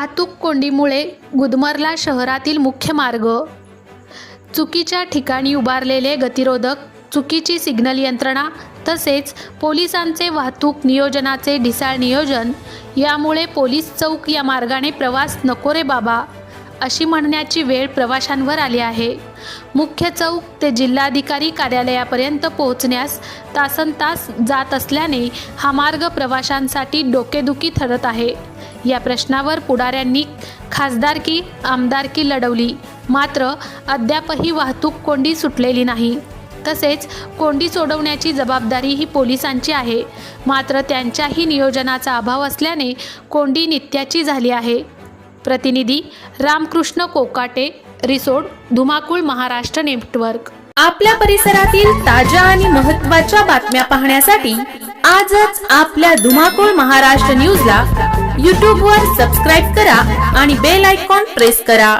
वाहतूक कोंडीमुळे गुदमरला शहरातील मुख्य मार्ग. चुकीच्या ठिकाणी उभारलेले गतिरोधक चुकीची सिग्नल यंत्रणा तसेच पोलिसांचे वाहतूक नियोजनाचे ढिसाळ नियोजन यामुळे पोलीस चौक या मार्गाने प्रवास नको रे बाबा अशी म्हणण्याची वेळ प्रवाशांवर आली आहे. मुख्य चौक ते जिल्हाधिकारी कार्यालयापर्यंत पोहोचण्यास तासन तास जात असल्याने हा मार्ग प्रवाशांसाठी डोकेदुखी ठरत आहे. या प्रश्नावर पुढाऱ्यांनी खासदारकी आमदारकी लढवली. मात्र अद्यापही वाहतूक कोंडी सुटलेली नाही. तसेच कोंडी सोडवण्याची जबाबदारी ही पोलिसांची आहे. मात्र त्यांच्याही नियोजनाचा अभाव असल्याने कोंडी नित्याची झाली आहे. प्रतिनिधी रामकृष्ण कोकाटे रिसोड धुमाकूळ महाराष्ट्र नेटवर्क. आपल्या परिसरातील ताज्या आणि महत्त्वाच्या बातम्या पाहण्यासाठी आजच आपल्या धुमाकूळ महाराष्ट्र न्यूजला यूट्यूबवर सबस्क्राईब करा आणि बेल आयकॉन प्रेस करा.